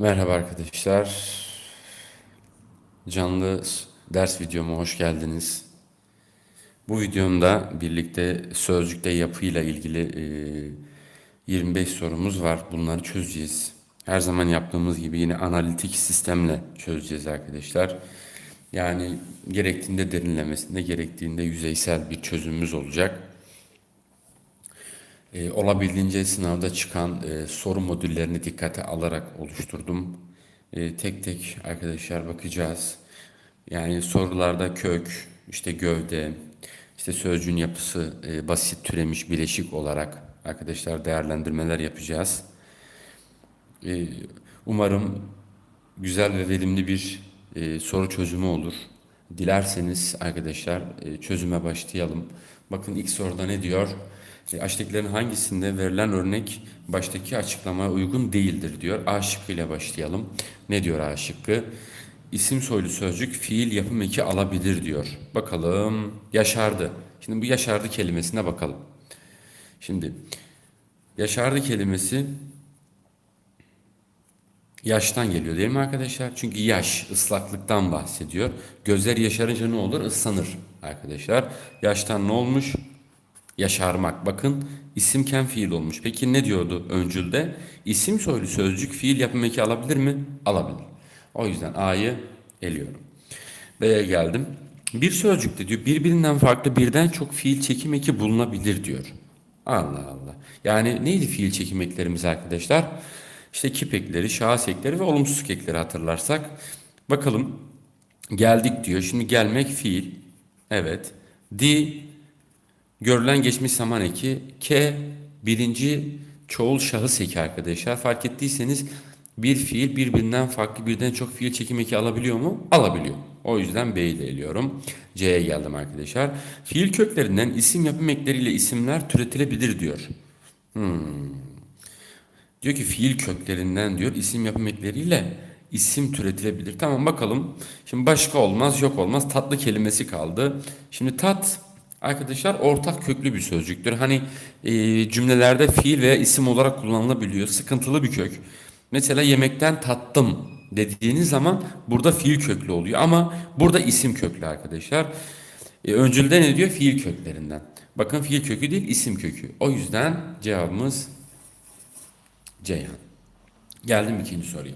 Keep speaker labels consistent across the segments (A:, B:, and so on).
A: Merhaba arkadaşlar. Canlı ders videoma hoş geldiniz. Bu videomda birlikte sözcükte yapıyla ilgili e, 25 sorumuz var. Bunları çözeceğiz. Her zaman yaptığımız gibi yine analitik sistemle çözeceğiz arkadaşlar. Yani gerektiğinde derinlemesinde, gerektiğinde yüzeysel bir çözümümüz olacak. E, olabildiğince sınavda çıkan e, soru modüllerini dikkate alarak oluşturdum. E, tek tek arkadaşlar bakacağız. Yani sorularda kök, işte gövde, işte sözcüğün yapısı e, basit türemiş bileşik olarak arkadaşlar değerlendirmeler yapacağız. E, umarım güzel ve verimli bir e, soru çözümü olur. Dilerseniz arkadaşlar e, çözüme başlayalım. Bakın ilk soruda ne diyor? E, aşağıdakilerin hangisinde verilen örnek baştaki açıklamaya uygun değildir diyor. A şıkkıyla başlayalım. Ne diyor A şıkkı? İsim soylu sözcük fiil yapım eki alabilir diyor. Bakalım yaşardı. Şimdi bu yaşardı kelimesine bakalım. Şimdi yaşardı kelimesi yaştan geliyor değil mi arkadaşlar? Çünkü yaş ıslaklıktan bahsediyor. Gözler yaşarınca ne olur? Islanır arkadaşlar. Yaştan ne olmuş? Yaşarmak. Bakın isimken fiil olmuş. Peki ne diyordu öncülde? İsim soylu sözcük fiil yapım eki alabilir mi? Alabilir. O yüzden A'yı eliyorum. B'ye geldim. Bir sözcükte diyor birbirinden farklı birden çok fiil çekim eki bulunabilir diyor. Allah Allah. Yani neydi fiil çekim eklerimiz arkadaşlar? İşte kip ekleri, şahıs ekleri ve olumsuz ekleri hatırlarsak. Bakalım geldik diyor. Şimdi gelmek fiil. Evet. Di görülen geçmiş zaman eki. K birinci çoğul şahıs eki arkadaşlar. Fark ettiyseniz bir fiil birbirinden farklı birden çok fiil çekim eki alabiliyor mu? Alabiliyor. O yüzden B'yi de eliyorum. C'ye geldim arkadaşlar. Fiil köklerinden isim yapım ekleriyle isimler türetilebilir diyor. Hmm. Diyor ki fiil köklerinden diyor isim yapım ekleriyle isim türetilebilir. Tamam bakalım. Şimdi başka olmaz yok olmaz tatlı kelimesi kaldı. Şimdi tat arkadaşlar ortak köklü bir sözcüktür. Hani e, cümlelerde fiil veya isim olarak kullanılabiliyor. Sıkıntılı bir kök. Mesela yemekten tattım dediğiniz zaman burada fiil köklü oluyor. Ama burada isim köklü arkadaşlar. E, öncülde ne diyor? Fiil köklerinden. Bakın fiil kökü değil isim kökü. O yüzden cevabımız Ceyhan. Geldim ikinci soruya.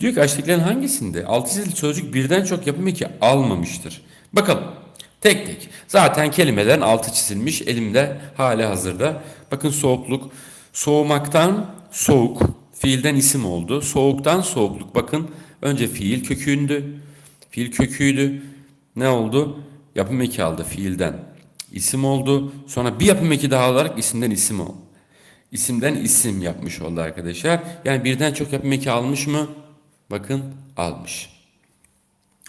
A: Diyor ki aşağıdakilerin hangisinde altı çizili sözcük birden çok yapım eki almamıştır? Bakalım. Tek tek. Zaten kelimelerin altı çizilmiş elimde hali hazırda. Bakın soğukluk. Soğumaktan soğuk. Fiilden isim oldu. Soğuktan soğukluk. Bakın önce fiil kökündü. Fiil köküydü. Ne oldu? Yapım eki aldı fiilden. İsim oldu. Sonra bir yapım eki daha alarak isimden isim oldu. İsimden isim yapmış oldu arkadaşlar. Yani birden çok yapım eki almış mı? Bakın almış.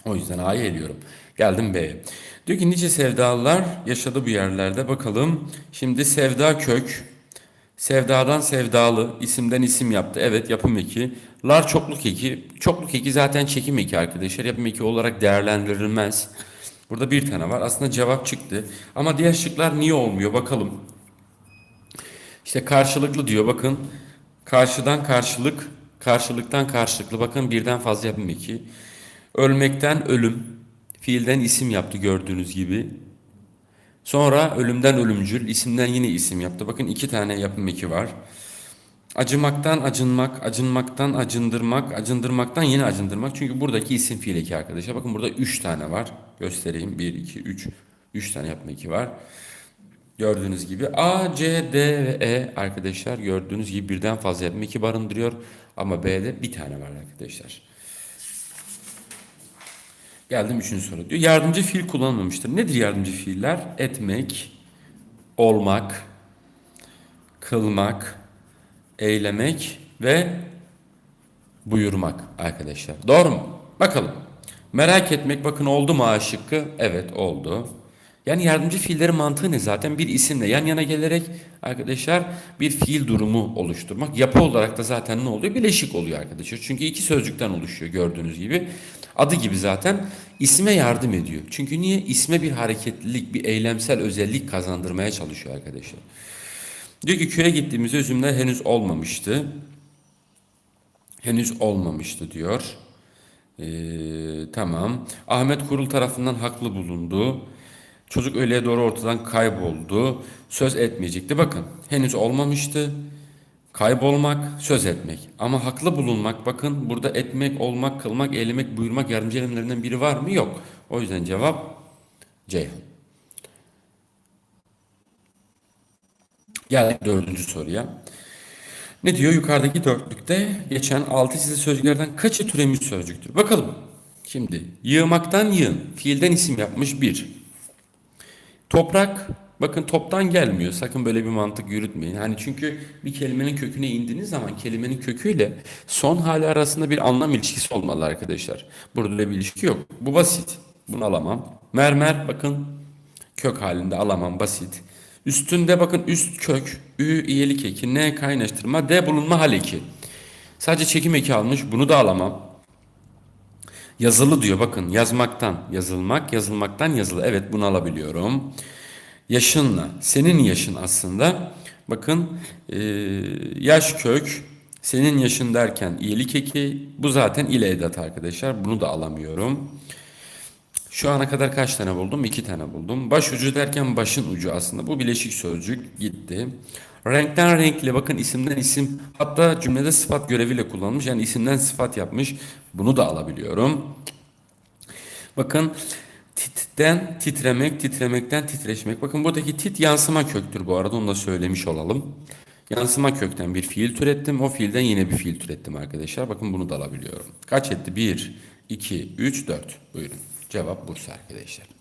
A: O yüzden A'yı eliyorum. Geldim B'ye. Diyor ki nice sevdalılar yaşadı bu yerlerde. Bakalım. Şimdi sevda kök. Sevdadan sevdalı. isimden isim yaptı. Evet yapım eki. Lar çokluk eki. Çokluk eki zaten çekim eki arkadaşlar. Yapım eki olarak değerlendirilmez. Burada bir tane var. Aslında cevap çıktı. Ama diğer şıklar niye olmuyor? Bakalım. İşte karşılıklı diyor bakın. Karşıdan karşılık, karşılıktan karşılıklı. Bakın birden fazla yapım eki. Ölmekten ölüm. Fiilden isim yaptı gördüğünüz gibi. Sonra ölümden ölümcül, isimden yine isim yaptı. Bakın iki tane yapım eki var. Acımaktan acınmak, acınmaktan acındırmak, acındırmaktan yine acındırmak. Çünkü buradaki isim fiil eki arkadaşlar. Bakın burada üç tane var. Göstereyim. Bir, iki, üç. Üç tane yapım eki var. Gördüğünüz gibi A, C, D ve E arkadaşlar gördüğünüz gibi birden fazla yapım eki barındırıyor. Ama B'de bir tane var arkadaşlar. Geldim üçüncü soru. Diyor yardımcı fiil kullanılmamıştır. Nedir yardımcı fiiller? Etmek, olmak, kılmak, eylemek ve buyurmak arkadaşlar. Doğru mu? Bakalım. Merak etmek bakın oldu mu A? Evet oldu. Yani yardımcı fiillerin mantığı ne zaten? Bir isimle yan yana gelerek arkadaşlar bir fiil durumu oluşturmak. Yapı olarak da zaten ne oluyor? Bileşik oluyor arkadaşlar. Çünkü iki sözcükten oluşuyor gördüğünüz gibi. Adı gibi zaten isme yardım ediyor. Çünkü niye? İsme bir hareketlilik, bir eylemsel özellik kazandırmaya çalışıyor arkadaşlar. Diyor ki köye gittiğimizde üzümler henüz olmamıştı. Henüz olmamıştı diyor. Ee, tamam. Ahmet Kurul tarafından haklı bulundu. Çocuk öğleye doğru ortadan kayboldu. Söz etmeyecekti. Bakın henüz olmamıştı. Kaybolmak, söz etmek. Ama haklı bulunmak bakın burada etmek, olmak, kılmak, eylemek, buyurmak yardımcı eylemlerinden biri var mı? Yok. O yüzden cevap Ceyhan. Geldik dördüncü soruya. Ne diyor? Yukarıdaki dörtlükte geçen altı çizili sözcüklerden kaçı türemiş sözcüktür? Bakalım. Şimdi yığmaktan yığın. Fiilden isim yapmış bir. Toprak bakın toptan gelmiyor. Sakın böyle bir mantık yürütmeyin. Hani çünkü bir kelimenin köküne indiğiniz zaman kelimenin köküyle son hali arasında bir anlam ilişkisi olmalı arkadaşlar. Burada bir ilişki yok. Bu basit. Bunu alamam. Mermer bakın kök halinde alamam basit. Üstünde bakın üst kök, ü iyelik eki, n kaynaştırma, d bulunma hal eki. Sadece çekim eki almış. Bunu da alamam. Yazılı diyor bakın yazmaktan yazılmak yazılmaktan yazılı evet bunu alabiliyorum. Yaşınla senin yaşın aslında bakın e, yaş kök senin yaşın derken iyilik eki bu zaten ile edat arkadaşlar bunu da alamıyorum. Şu ana kadar kaç tane buldum? İki tane buldum. Baş ucu derken başın ucu aslında. Bu bileşik sözcük gitti. Renkten renkli bakın isimden isim hatta cümlede sıfat göreviyle kullanmış. Yani isimden sıfat yapmış. Bunu da alabiliyorum. Bakın titten titremek, titremekten titreşmek. Bakın buradaki tit yansıma köktür bu arada onu da söylemiş olalım. Yansıma kökten bir fiil türettim. O fiilden yine bir fiil türettim arkadaşlar. Bakın bunu da alabiliyorum. Kaç etti? 1, 2, 3, 4. Buyurun. Cevap Bursa arkadaşlar.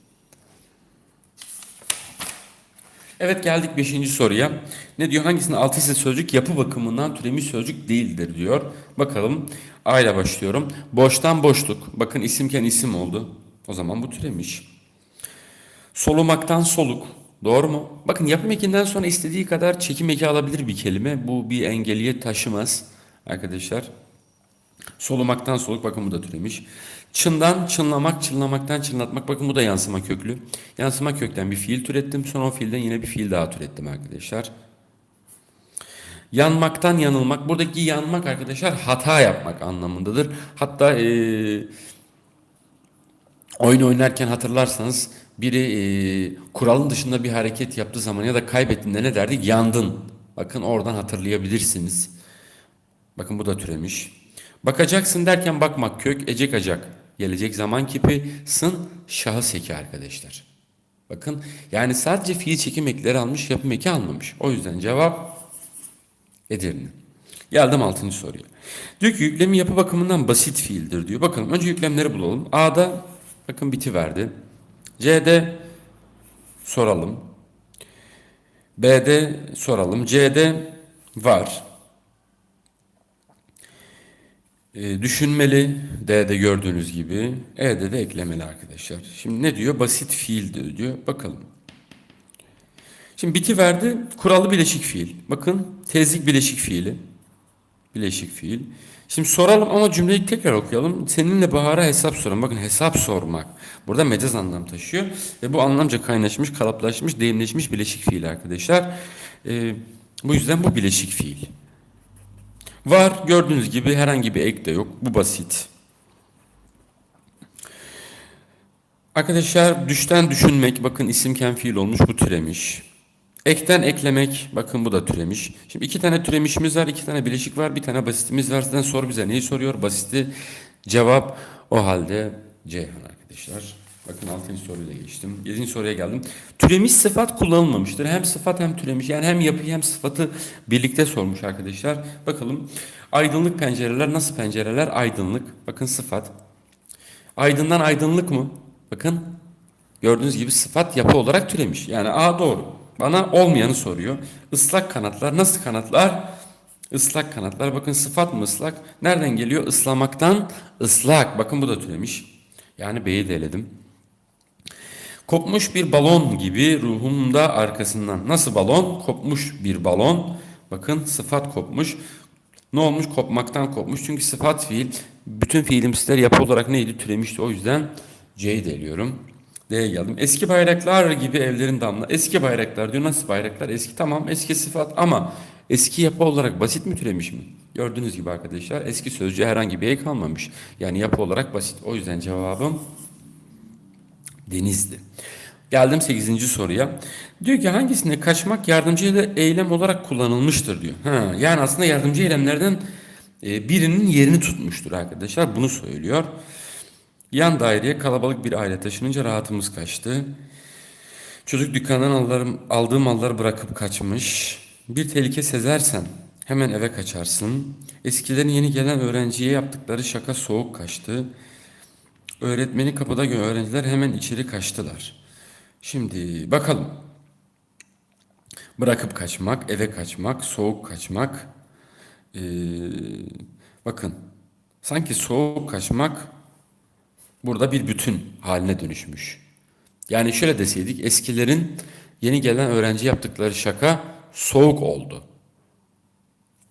A: Evet geldik 5. soruya. Ne diyor? Hangisinin altı ise sözcük yapı bakımından türemiş sözcük değildir diyor. Bakalım. A ile başlıyorum. Boştan boşluk. Bakın isimken isim oldu. O zaman bu türemiş. Solumaktan soluk. Doğru mu? Bakın yapım ekinden sonra istediği kadar çekim eki alabilir bir kelime. Bu bir engelliye taşımaz arkadaşlar. Solumaktan soluk bakın bu da türemiş. Çından çınlamak, çınlamaktan çınlatmak bakın bu da yansıma köklü. Yansıma kökten bir fiil türettim. Sonra o fiilden yine bir fiil daha türettim arkadaşlar. Yanmaktan yanılmak. Buradaki yanmak arkadaşlar hata yapmak anlamındadır. Hatta ee, oyun oynarken hatırlarsanız biri ee, kuralın dışında bir hareket yaptığı zaman ya da kaybettiğinde ne derdik? Yandın. Bakın oradan hatırlayabilirsiniz. Bakın bu da türemiş. Bakacaksın derken bakmak kök ecek acak. Gelecek zaman kipi sın şahıs eki arkadaşlar. Bakın yani sadece fiil çekim ekleri almış yapım eki almamış. O yüzden cevap Edirne. Geldim 6. soruya. Diyor ki yüklemi yapı bakımından basit fiildir diyor. Bakın önce yüklemleri bulalım. A'da bakın biti verdi. C'de soralım. B'de soralım. C'de var. E, düşünmeli D'de gördüğünüz gibi. E'de de eklemeli arkadaşlar. Şimdi ne diyor? Basit fiildir diyor. Bakalım. Şimdi biti verdi. Kurallı bileşik fiil. Bakın tezlik bileşik fiili. Bileşik fiil. Şimdi soralım ama cümleyi tekrar okuyalım. Seninle Bahar'a hesap sorun. Bakın hesap sormak. Burada mecaz anlam taşıyor. Ve bu anlamca kaynaşmış, kalıplaşmış, deyimleşmiş bileşik fiil arkadaşlar. E, bu yüzden bu bileşik fiil. Var gördüğünüz gibi herhangi bir ek de yok. Bu basit. Arkadaşlar düşten düşünmek bakın isimken fiil olmuş bu türemiş. Ekten eklemek bakın bu da türemiş. Şimdi iki tane türemişimiz var iki tane bileşik var bir tane basitimiz var. Sizden sor bize neyi soruyor basiti cevap o halde Ceyhan arkadaşlar. Bakın 6. soruyla geçtim. 7. soruya geldim. Türemiş sıfat kullanılmamıştır. Hem sıfat hem türemiş. Yani hem yapıyı hem sıfatı birlikte sormuş arkadaşlar. Bakalım. Aydınlık pencereler nasıl pencereler? Aydınlık. Bakın sıfat. Aydından aydınlık mı? Bakın. Gördüğünüz gibi sıfat yapı olarak türemiş. Yani A doğru. Bana olmayanı soruyor. Islak kanatlar. Nasıl kanatlar? Islak kanatlar. Bakın sıfat mı ıslak? Nereden geliyor? Islamaktan ıslak. Bakın bu da türemiş. Yani B'yi de eledim. Kopmuş bir balon gibi ruhumda arkasından. Nasıl balon? Kopmuş bir balon. Bakın sıfat kopmuş. Ne olmuş? Kopmaktan kopmuş. Çünkü sıfat fiil. Bütün fiilimsizler yapı olarak neydi? Türemişti. O yüzden C'yi de eliyorum. D'ye geldim. Eski bayraklar gibi evlerin damla. Eski bayraklar diyor. Nasıl bayraklar? Eski tamam. Eski sıfat ama eski yapı olarak basit mi türemiş mi? Gördüğünüz gibi arkadaşlar eski sözcüğe herhangi bir ek kalmamış. Yani yapı olarak basit. O yüzden cevabım Denizli. Geldim 8. soruya. Diyor ki hangisinde kaçmak yardımcı eylem olarak kullanılmıştır diyor. Ha, yani aslında yardımcı eylemlerden e, birinin yerini tutmuştur arkadaşlar. Bunu söylüyor. Yan daireye kalabalık bir aile taşınınca rahatımız kaçtı. Çocuk dükkandan aldığı, aldığı malları bırakıp kaçmış. Bir tehlike sezersen hemen eve kaçarsın. Eskilerin yeni gelen öğrenciye yaptıkları şaka soğuk kaçtı. Öğretmeni kapıda gören öğrenciler hemen içeri kaçtılar. Şimdi bakalım. Bırakıp kaçmak, eve kaçmak, soğuk kaçmak. Ee, bakın sanki soğuk kaçmak burada bir bütün haline dönüşmüş. Yani şöyle deseydik eskilerin yeni gelen öğrenci yaptıkları şaka soğuk oldu.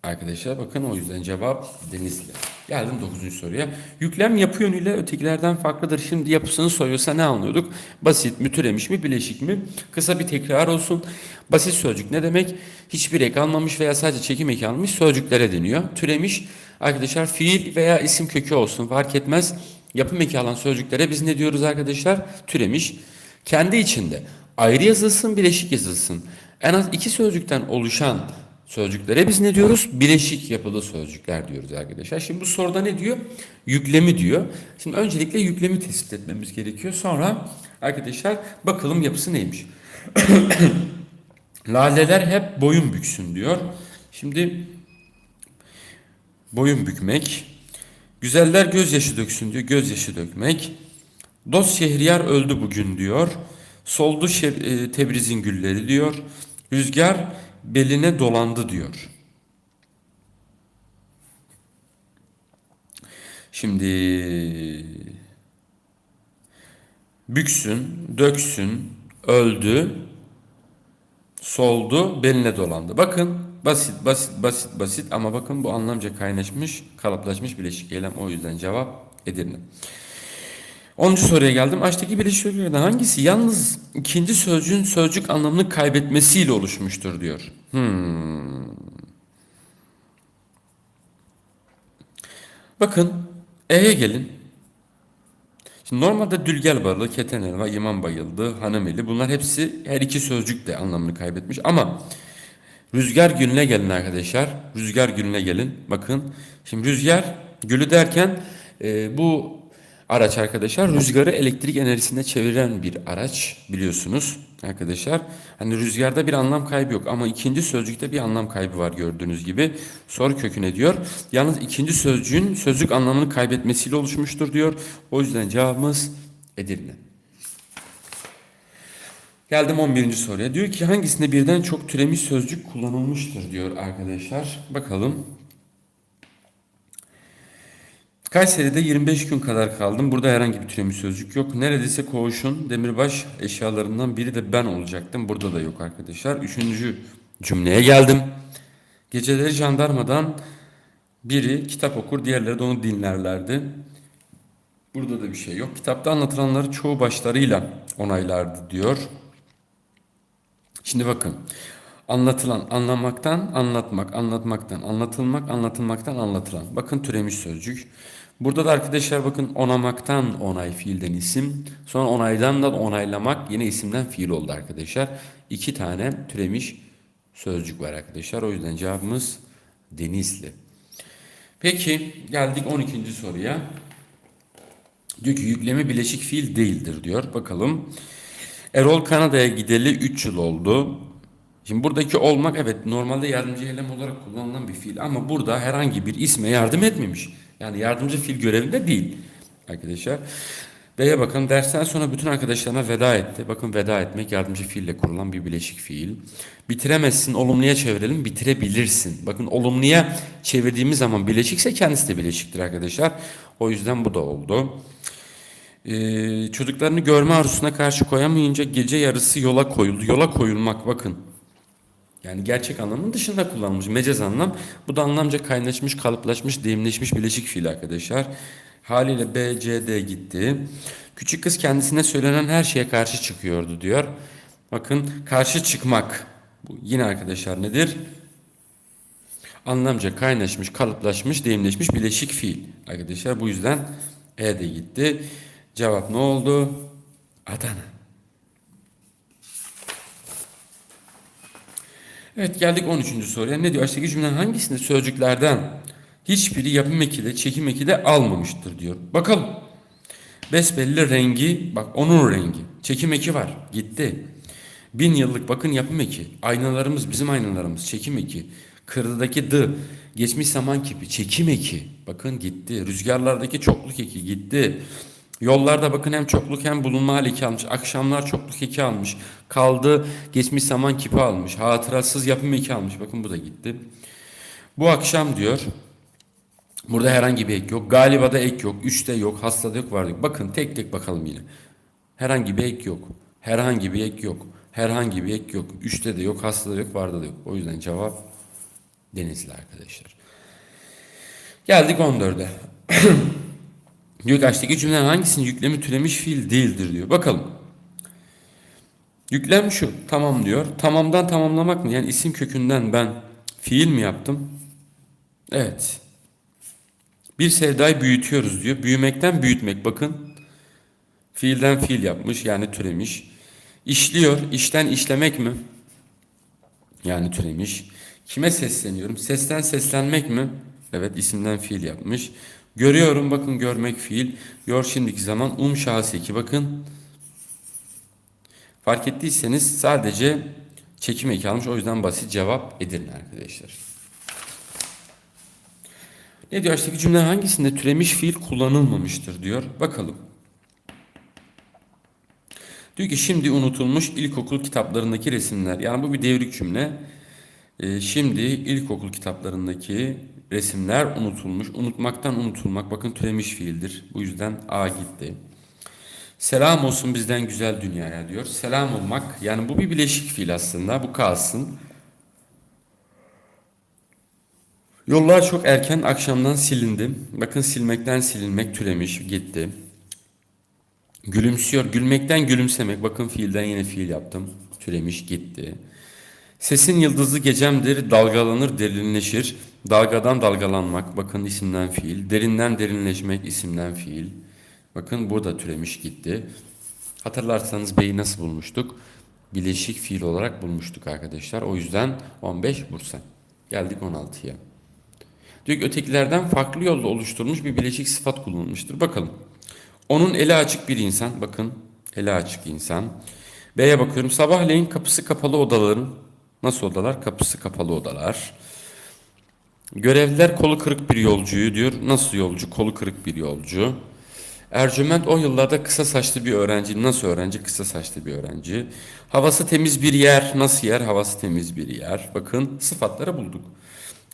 A: Arkadaşlar bakın o yüzden cevap Denizli. Geldim 9. soruya. Yüklem yapı yönüyle ötekilerden farklıdır. Şimdi yapısını soruyorsa ne anlıyorduk? Basit mi, türemiş mi, bileşik mi? Kısa bir tekrar olsun. Basit sözcük ne demek? Hiçbir ek almamış veya sadece çekim eki almış sözcüklere deniyor. Türemiş arkadaşlar fiil veya isim kökü olsun fark etmez. Yapım eki alan sözcüklere biz ne diyoruz arkadaşlar? Türemiş. Kendi içinde ayrı yazılsın, bileşik yazılsın. En az iki sözcükten oluşan sözcüklere biz ne diyoruz? Bileşik yapılı sözcükler diyoruz arkadaşlar. Şimdi bu soruda ne diyor? Yüklemi diyor. Şimdi öncelikle yüklemi tespit etmemiz gerekiyor. Sonra arkadaşlar bakalım yapısı neymiş? Laleler hep boyun büksün diyor. Şimdi boyun bükmek. Güzeller gözyaşı döksün diyor. Gözyaşı dökmek. Dost Şehriyar öldü bugün diyor. Soldu e, Tebriz'in gülleri diyor. Rüzgar beline dolandı diyor. Şimdi büksün, döksün, öldü, soldu, beline dolandı. Bakın basit, basit, basit, basit ama bakın bu anlamca kaynaşmış, kalıplaşmış bileşik eylem. O yüzden cevap Edirne. 10. soruya geldim. Aşağıdaki bileşik sözcüklerden hangisi yalnız ikinci sözcüğün sözcük anlamını kaybetmesiyle oluşmuştur diyor. Hmm. Bakın E'ye gelin. Şimdi normalde dülgel balığı, keten elva, imam bayıldı, hanım eli bunlar hepsi her iki sözcük de anlamını kaybetmiş ama rüzgar gününe gelin arkadaşlar. Rüzgar gününe gelin. Bakın şimdi rüzgar gülü derken e, bu araç arkadaşlar rüzgarı elektrik enerjisine çeviren bir araç biliyorsunuz arkadaşlar. Hani rüzgarda bir anlam kaybı yok ama ikinci sözcükte bir anlam kaybı var gördüğünüz gibi. Soru köküne diyor. Yalnız ikinci sözcüğün sözcük anlamını kaybetmesiyle oluşmuştur diyor. O yüzden cevabımız Edirne. Geldim 11. soruya. Diyor ki hangisinde birden çok türemiş sözcük kullanılmıştır diyor arkadaşlar. Bakalım. Kayseri'de 25 gün kadar kaldım. Burada herhangi bir türemiş sözcük yok. Neredeyse koğuşun demirbaş eşyalarından biri de ben olacaktım. Burada da yok arkadaşlar. Üçüncü cümleye geldim. Geceleri jandarmadan biri kitap okur, diğerleri de onu dinlerlerdi. Burada da bir şey yok. Kitapta anlatılanları çoğu başlarıyla onaylardı diyor. Şimdi bakın. Anlatılan, anlamaktan, anlatmak, anlatmaktan, anlatılmak, anlatılmaktan, anlatılan. Bakın türemiş sözcük. Burada da arkadaşlar bakın onamaktan onay fiilden isim. Sonra onaydan da onaylamak yine isimden fiil oldu arkadaşlar. İki tane türemiş sözcük var arkadaşlar. O yüzden cevabımız Denizli. Peki geldik 12. soruya. Diyor ki yükleme bileşik fiil değildir diyor. Bakalım. Erol Kanada'ya gideli 3 yıl oldu. Şimdi buradaki olmak evet normalde yardımcı eylem olarak kullanılan bir fiil ama burada herhangi bir isme yardım etmemiş. Yani yardımcı fiil görevinde değil arkadaşlar. B'ye bakın dersten sonra bütün arkadaşlarına veda etti. Bakın veda etmek yardımcı fiille kurulan bir bileşik fiil. Bitiremezsin olumluya çevirelim bitirebilirsin. Bakın olumluya çevirdiğimiz zaman bileşikse kendisi de bileşiktir arkadaşlar. O yüzden bu da oldu. Ee, çocuklarını görme arzusuna karşı koyamayınca gece yarısı yola koyuldu. Yola koyulmak bakın. Yani gerçek anlamın dışında kullanılmış mecaz anlam. Bu da anlamca kaynaşmış, kalıplaşmış, deyimleşmiş bileşik fiil arkadaşlar. Haliyle B, C, D gitti. Küçük kız kendisine söylenen her şeye karşı çıkıyordu diyor. Bakın karşı çıkmak. Bu yine arkadaşlar nedir? Anlamca kaynaşmış, kalıplaşmış, deyimleşmiş bileşik fiil. Arkadaşlar bu yüzden E de gitti. Cevap ne oldu? Adana. Evet geldik 13. soruya. Ne diyor? Aşağıdaki cümlenin hangisinde sözcüklerden hiçbiri yapım eki de çekim eki de almamıştır diyor. Bakalım. Besbelli rengi bak onun rengi. Çekim eki var. Gitti. Bin yıllık bakın yapım eki. Aynalarımız bizim aynalarımız. Çekim eki. Kırdıdaki dı. Geçmiş zaman kipi. Çekim eki. Bakın gitti. Rüzgarlardaki çokluk eki gitti. Yollarda bakın hem çokluk hem bulunma hali eki almış. Akşamlar çokluk eki almış. Kaldı geçmiş zaman kipi almış. Hatırasız yapım eki almış. Bakın bu da gitti. Bu akşam diyor. Burada herhangi bir ek yok. Galiba da ek yok. Üçte yok. Hastada yok. Vardı yok. Bakın tek tek bakalım yine. Herhangi bir ek yok. Herhangi bir ek yok. Herhangi bir ek yok. Üçte de yok. Hastada yok. Varda da yok. O yüzden cevap Denizli arkadaşlar. Geldik 14'e. diyor ki aşağıdaki cümlelerin hangisinin yüklemi türemiş fiil değildir diyor. Bakalım. Yüklem şu. Tamam diyor. Tamamdan tamamlamak mı? Yani isim kökünden ben fiil mi yaptım? Evet. Bir sevdayı büyütüyoruz diyor. Büyümekten büyütmek bakın. Fiilden fiil yapmış yani türemiş. İşliyor. işten işlemek mi? Yani türemiş. Kime sesleniyorum? Sesten seslenmek mi? Evet isimden fiil yapmış. Görüyorum bakın görmek fiil. Gör şimdiki zaman um şahsi ki bakın. Fark ettiyseniz sadece çekim eki almış. O yüzden basit cevap Edirne arkadaşlar. Ne diyor? Aşağıdaki cümle hangisinde türemiş fiil kullanılmamıştır diyor. Bakalım. Diyor ki şimdi unutulmuş ilkokul kitaplarındaki resimler. Yani bu bir devrik cümle. Ee, şimdi ilkokul kitaplarındaki resimler unutulmuş. Unutmaktan unutulmak bakın türemiş fiildir. Bu yüzden A gitti. Selam olsun bizden güzel dünyaya diyor. Selam olmak yani bu bir bileşik fiil aslında. Bu kalsın. Yollar çok erken akşamdan silindi. Bakın silmekten silinmek türemiş gitti. Gülümsüyor. Gülmekten gülümsemek. Bakın fiilden yine fiil yaptım. Türemiş gitti. Sesin yıldızlı gecemdir. Dalgalanır derinleşir. Dalgadan dalgalanmak. Bakın isimden fiil. Derinden derinleşmek isimden fiil. Bakın burada türemiş gitti. Hatırlarsanız B'yi nasıl bulmuştuk? Bileşik fiil olarak bulmuştuk arkadaşlar. O yüzden 15 Bursa. Geldik 16'ya. Diyor ki ötekilerden farklı yolda oluşturulmuş bir bileşik sıfat kullanılmıştır. Bakalım. Onun eli açık bir insan. Bakın eli açık insan. B'ye bakıyorum. Sabahleyin kapısı kapalı odaların. Nasıl odalar? Kapısı kapalı odalar. Görevliler kolu kırık bir yolcuyu diyor. Nasıl yolcu? Kolu kırık bir yolcu. Ercüment o yıllarda kısa saçlı bir öğrenci. Nasıl öğrenci? Kısa saçlı bir öğrenci. Havası temiz bir yer. Nasıl yer? Havası temiz bir yer. Bakın sıfatları bulduk.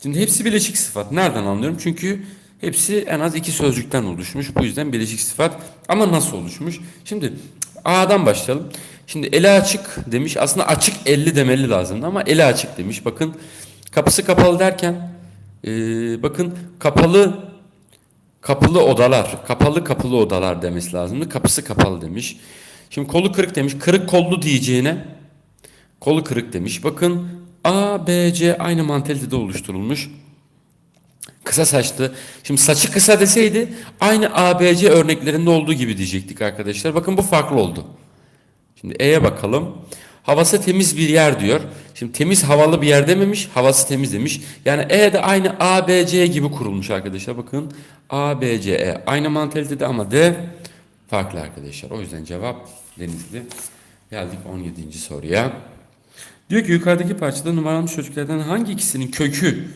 A: Şimdi hepsi bileşik sıfat. Nereden anlıyorum? Çünkü hepsi en az iki sözcükten oluşmuş. Bu yüzden bileşik sıfat. Ama nasıl oluşmuş? Şimdi A'dan başlayalım. Şimdi eli açık demiş. Aslında açık elli demeli lazımdı ama eli açık demiş. Bakın kapısı kapalı derken ee, bakın kapalı kapalı odalar. Kapalı kapalı odalar demesi lazımdı. Kapısı kapalı demiş. Şimdi kolu kırık demiş. Kırık kollu diyeceğine kolu kırık demiş. Bakın A, B, C aynı mantalitede oluşturulmuş. Kısa saçlı. Şimdi saçı kısa deseydi aynı A, B, C örneklerinde olduğu gibi diyecektik arkadaşlar. Bakın bu farklı oldu. Şimdi E'ye bakalım. Havası temiz bir yer diyor. Şimdi temiz havalı bir yer dememiş, havası temiz demiş. Yani E de aynı A, B, C gibi kurulmuş arkadaşlar. Bakın A, B, C, E. Aynı mantalitede ama D farklı arkadaşlar. O yüzden cevap Denizli. Geldik 17. soruya. Diyor ki yukarıdaki parçada numaralanmış sözcüklerden hangi ikisinin kökü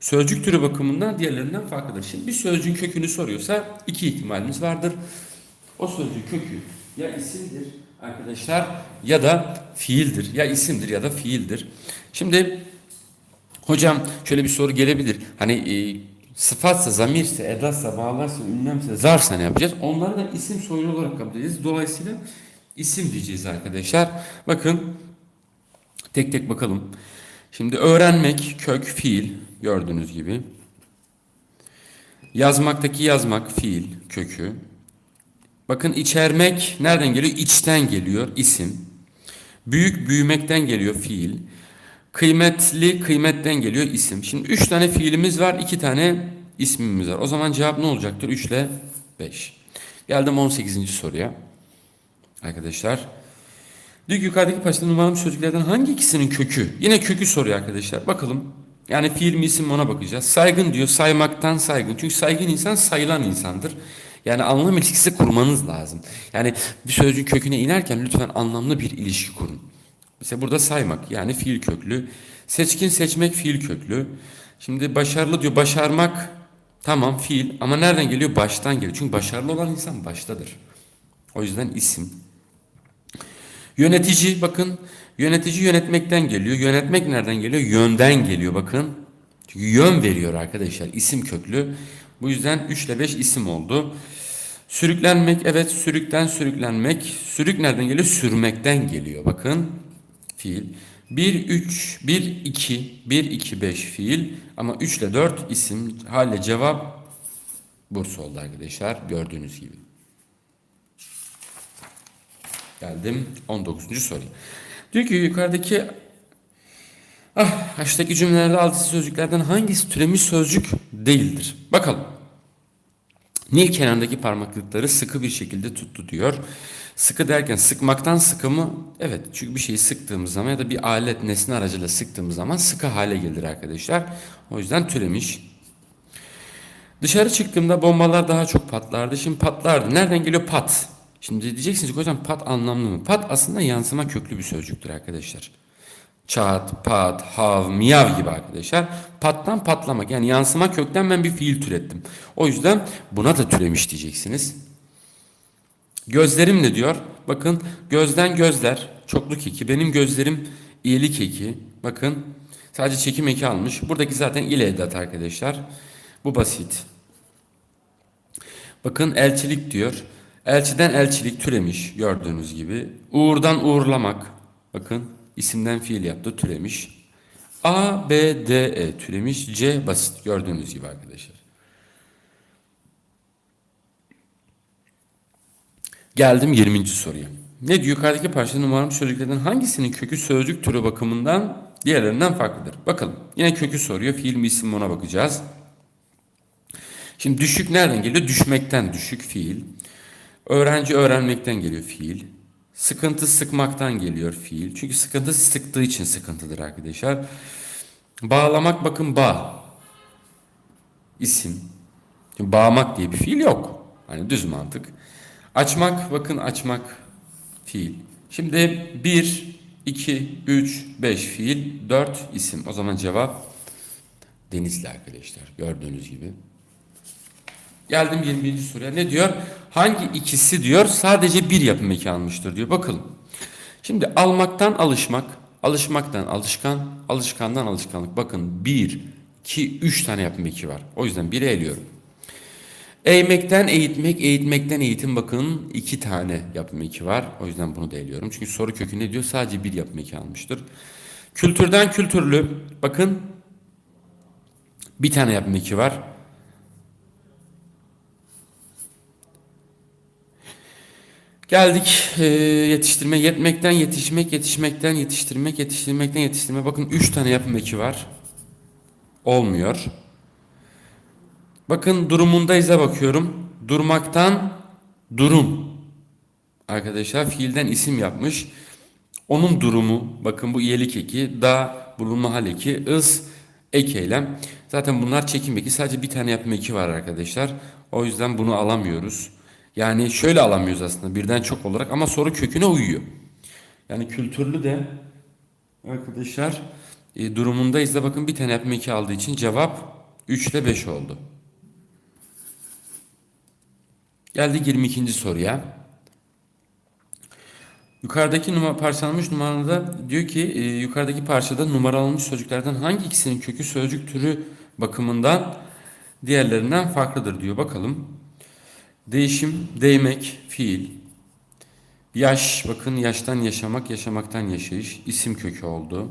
A: sözcük türü bakımından diğerlerinden farklıdır? Şimdi bir sözcüğün kökünü soruyorsa iki ihtimalimiz vardır. O sözcüğün kökü ya isimdir arkadaşlar ya da fiildir. Ya isimdir ya da fiildir. Şimdi hocam şöyle bir soru gelebilir. Hani e, sıfatsa, zamirse, edatsa, bağlarsa, ünlemse, zarsa ne yapacağız? Onları da isim soyulu olarak kabul edeceğiz. Dolayısıyla isim diyeceğiz arkadaşlar. Bakın Tek tek bakalım. Şimdi öğrenmek kök fiil gördüğünüz gibi. Yazmaktaki yazmak fiil kökü. Bakın içermek nereden geliyor? İçten geliyor isim. Büyük büyümekten geliyor fiil. Kıymetli kıymetten geliyor isim. Şimdi 3 tane fiilimiz var, 2 tane ismimiz var. O zaman cevap ne olacaktır? 3 ile 5. Geldim 18. soruya. Arkadaşlar. Ki yukarıdaki parçada numaralı sözcüklerden hangi ikisinin kökü? Yine kökü soruyor arkadaşlar. Bakalım. Yani fiil mi isim mi ona bakacağız. Saygın diyor. Saymaktan saygın. Çünkü saygın insan sayılan insandır. Yani anlam ilişkisi kurmanız lazım. Yani bir sözcüğün köküne inerken lütfen anlamlı bir ilişki kurun. Mesela burada saymak yani fiil köklü. Seçkin seçmek fiil köklü. Şimdi başarılı diyor başarmak tamam fiil ama nereden geliyor? Baştan geliyor. Çünkü başarılı olan insan baştadır. O yüzden isim. Yönetici bakın yönetici yönetmekten geliyor. Yönetmek nereden geliyor? Yönden geliyor bakın. Çünkü yön veriyor arkadaşlar. isim köklü. Bu yüzden 3 ile 5 isim oldu. Sürüklenmek evet sürükten sürüklenmek. Sürük nereden geliyor? Sürmekten geliyor. Bakın fiil. 1 3 1 2 1 2 5 fiil ama 3 ile 4 isim. Hale cevap Bursa oldu arkadaşlar gördüğünüz gibi. Geldim 19. soruya. Diyor ki yukarıdaki ah aşağıdaki cümlelerde altısı sözcüklerden hangisi türemiş sözcük değildir? Bakalım. Nil kenarındaki parmaklıkları sıkı bir şekilde tuttu diyor. Sıkı derken sıkmaktan sıkı mı? Evet çünkü bir şeyi sıktığımız zaman ya da bir alet nesne aracıyla sıktığımız zaman sıkı hale gelir arkadaşlar. O yüzden türemiş. Dışarı çıktığımda bombalar daha çok patlardı. Şimdi patlardı. Nereden geliyor pat? Şimdi diyeceksiniz ki hocam pat anlamlı mı? Pat aslında yansıma köklü bir sözcüktür arkadaşlar. Çat, pat, hav, miyav gibi arkadaşlar. Pattan patlamak yani yansıma kökten ben bir fiil türettim. O yüzden buna da türemiş diyeceksiniz. Gözlerim ne diyor? Bakın gözden gözler çokluk eki. Benim gözlerim iyilik eki. Bakın sadece çekim eki almış. Buradaki zaten ile edat arkadaşlar. Bu basit. Bakın elçilik diyor. Elçiden elçilik türemiş gördüğünüz gibi. Uğurdan uğurlamak. Bakın isimden fiil yaptı türemiş. A, B, D, E türemiş. C basit gördüğünüz gibi arkadaşlar. Geldim 20. soruya. Ne diyor? Yukarıdaki parçada numaralı sözcüklerden hangisinin kökü sözcük türü bakımından diğerlerinden farklıdır? Bakalım. Yine kökü soruyor. Fiil mi isim mi ona bakacağız. Şimdi düşük nereden geliyor? Düşmekten düşük fiil. Öğrenci öğrenmekten geliyor fiil. Sıkıntı sıkmaktan geliyor fiil. Çünkü sıkıntı sıktığı için sıkıntıdır arkadaşlar. Bağlamak bakın bağ. İsim. Şimdi bağmak diye bir fiil yok. Hani düz mantık. Açmak bakın açmak fiil. Şimdi 1, 2, 3, 5 fiil, 4 isim. O zaman cevap Denizli arkadaşlar. Gördüğünüz gibi. Geldim 21. soruya. Ne diyor? Hangi ikisi diyor sadece bir yapım eki almıştır diyor. Bakalım. Şimdi almaktan alışmak, alışmaktan alışkan, alışkandan alışkanlık. Bakın 1, 2, 3 tane yapım eki var. O yüzden 1'i eliyorum. Eğmekten eğitmek, eğitmekten eğitim bakın iki tane yapım eki var. O yüzden bunu da eliyorum. Çünkü soru kökü ne diyor? Sadece bir yapım eki almıştır. Kültürden kültürlü bakın bir tane yapım eki var. Geldik e, yetiştirme, yetmekten yetişmek, yetişmekten yetiştirmek, yetiştirmekten yetiştirme. Bakın 3 tane yapım eki var. Olmuyor. Bakın durumundayız'a bakıyorum. Durmaktan durum. Arkadaşlar fiilden isim yapmış. Onun durumu bakın bu iyelik eki, da bulunma hal eki, ız ek eylem. Zaten bunlar çekim eki. Sadece bir tane yapım eki var arkadaşlar. O yüzden bunu alamıyoruz. Yani şöyle alamıyoruz aslında birden çok olarak ama soru köküne uyuyor. Yani kültürlü de arkadaşlar e, durumundayız da bakın bir tane yapım eki aldığı için cevap 3 ile 5 oldu. Geldik 22. soruya. Yukarıdaki numara parçalanmış numarada diyor ki e, yukarıdaki parçada numaralanmış sözcüklerden hangi ikisinin kökü sözcük türü bakımından diğerlerinden farklıdır diyor. Bakalım. Değişim, değmek, fiil. Yaş, bakın yaştan yaşamak, yaşamaktan yaşayış. isim kökü oldu.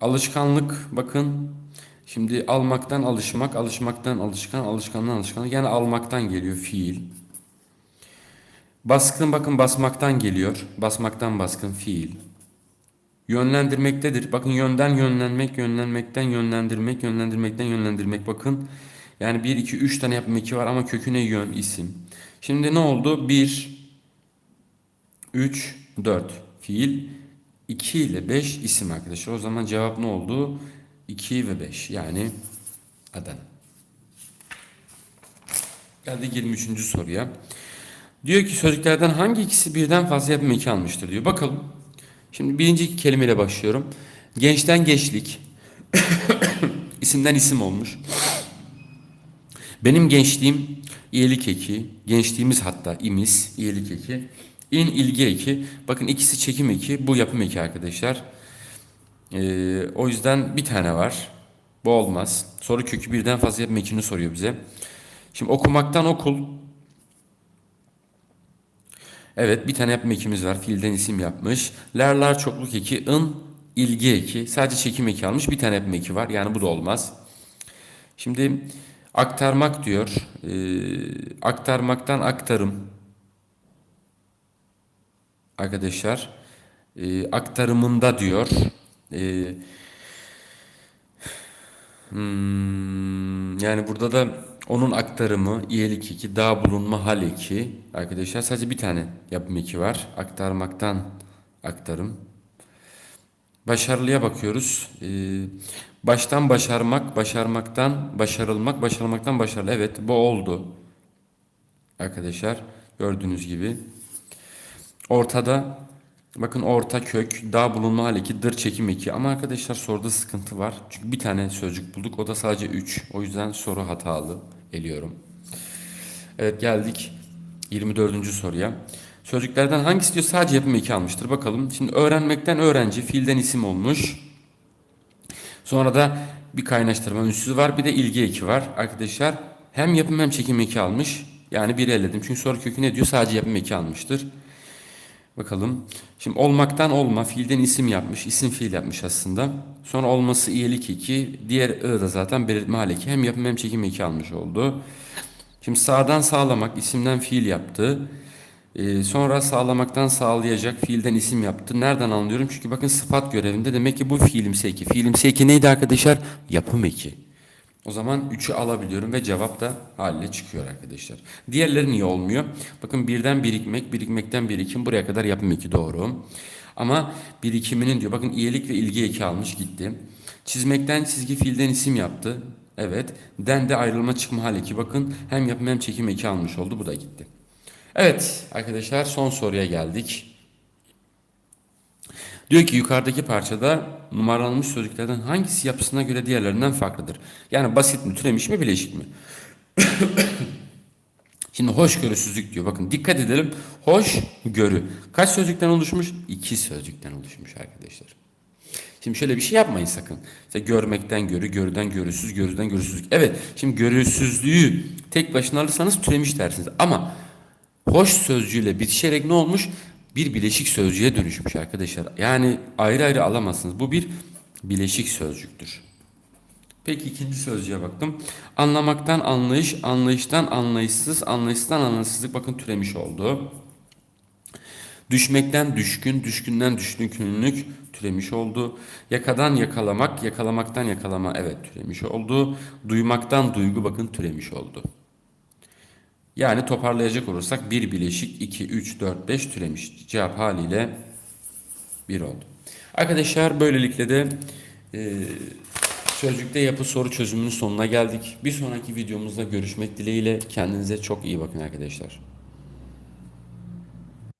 A: Alışkanlık, bakın Şimdi almaktan alışmak, alışmaktan alışkan, alışkandan alışkanlık. Yani almaktan geliyor fiil. Baskın bakın basmaktan geliyor. Basmaktan baskın fiil. Yönlendirmektedir. Bakın yönden yönlenmek, yönlenmekten yönlendirmek, yönlendirmekten yönlendirmek. Bakın yani 1, 2, 3 tane yapım eki var ama köküne yön, isim. Şimdi ne oldu? 1, 3, 4 fiil. 2 ile 5 isim arkadaşlar. O zaman cevap ne oldu? 2 ve 5 yani Adana. Geldik 23. soruya. Diyor ki sözcüklerden hangi ikisi birden fazla yapım eki almıştır diyor. Bakalım. Şimdi birinci kelimeyle başlıyorum. Gençten gençlik. İsimden isim olmuş. Benim gençliğim iyilik eki. Gençliğimiz hatta imiz iyilik eki. İn ilgi eki. Bakın ikisi çekim eki. Bu yapım eki arkadaşlar. Ee, o yüzden bir tane var. Bu olmaz. Soru kökü birden fazla yapım ekini soruyor bize. Şimdi okumaktan okul. Evet bir tane yapım ekimiz var. Fiilden isim yapmış. Lerler çokluk eki. ın ilgi eki. Sadece çekim eki almış. Bir tane yapım eki var. Yani bu da olmaz. Şimdi aktarmak diyor. Ee, aktarmaktan aktarım. Arkadaşlar. Ee, aktarımında diyor. Ee, hmm, yani burada da onun aktarımı, iyilik eki, daha bulunma hal eki. Arkadaşlar sadece bir tane yapım eki var. Aktarmaktan aktarım. Başarılıya bakıyoruz. Ee, baştan başarmak, başarmaktan başarılmak, başarılmaktan başarılı. Evet bu oldu. Arkadaşlar gördüğünüz gibi. Ortada bakın orta kök, daha bulunma hal eki, dır çekim eki. Ama arkadaşlar soruda sıkıntı var. Çünkü bir tane sözcük bulduk. O da sadece 3. O yüzden soru hatalı. Eliyorum. Evet geldik 24. soruya. Sözcüklerden hangisi diyor sadece yapım eki almıştır. Bakalım. Şimdi öğrenmekten öğrenci fiilden isim olmuş. Sonra da bir kaynaştırma ünsüzü var. Bir de ilgi eki var. Arkadaşlar hem yapım hem çekim eki almış. Yani biri eledim. Çünkü soru kökü ne diyor? Sadece yapım eki almıştır. Bakalım. Şimdi olmaktan olma fiilden isim yapmış. isim fiil yapmış aslında. Sonra olması iyilik eki. Diğer ı da zaten belirtme hal eki. Hem yapım hem çekim eki almış oldu. Şimdi sağdan sağlamak isimden fiil yaptı. Ee, sonra sağlamaktan sağlayacak fiilden isim yaptı. Nereden anlıyorum? Çünkü bakın sıfat görevinde demek ki bu fiilimsi eki. Fiilimsi eki neydi arkadaşlar? Yapım eki. O zaman 3'ü alabiliyorum ve cevap da haliyle çıkıyor arkadaşlar. Diğerleri niye olmuyor? Bakın birden birikmek, birikmekten birikim buraya kadar yapım eki doğru. Ama birikiminin diyor bakın iyilik ve ilgi eki almış gitti. Çizmekten çizgi fiilden isim yaptı. Evet. Den de ayrılma çıkma hal eki. Bakın hem yapım hem çekim eki almış oldu. Bu da gitti. Evet arkadaşlar son soruya geldik. Diyor ki yukarıdaki parçada numaralanmış sözcüklerden hangisi yapısına göre diğerlerinden farklıdır? Yani basit mi, türemiş mi, bileşik mi? Şimdi hoşgörüsüzlük diyor. Bakın dikkat edelim. Hoş görü. Kaç sözcükten oluşmuş? İki sözcükten oluşmuş arkadaşlar. Şimdi şöyle bir şey yapmayın sakın. İşte görmekten görü, görüden görüsüz, görüden görüsüzlük. Evet, şimdi görüsüzlüğü tek başına alırsanız türemiş dersiniz. Ama hoş sözcüğüyle bitişerek ne olmuş? Bir bileşik sözcüğe dönüşmüş arkadaşlar. Yani ayrı ayrı alamazsınız. Bu bir bileşik sözcüktür. Peki ikinci sözcüğe baktım. Anlamaktan anlayış, anlayıştan anlayışsız, anlayıştan anlayışsızlık bakın türemiş oldu. Düşmekten düşkün, düşkünden düşkünlük türemiş oldu. Yakadan yakalamak, yakalamaktan yakalama evet türemiş oldu. Duymaktan duygu bakın türemiş oldu. Yani toparlayacak olursak 1 bileşik 2, 3, 4, 5 türemiş. Cevap haliyle 1 oldu. Arkadaşlar böylelikle de e, sözcükte yapı soru çözümünün sonuna geldik. Bir sonraki videomuzda görüşmek dileğiyle kendinize çok iyi bakın arkadaşlar.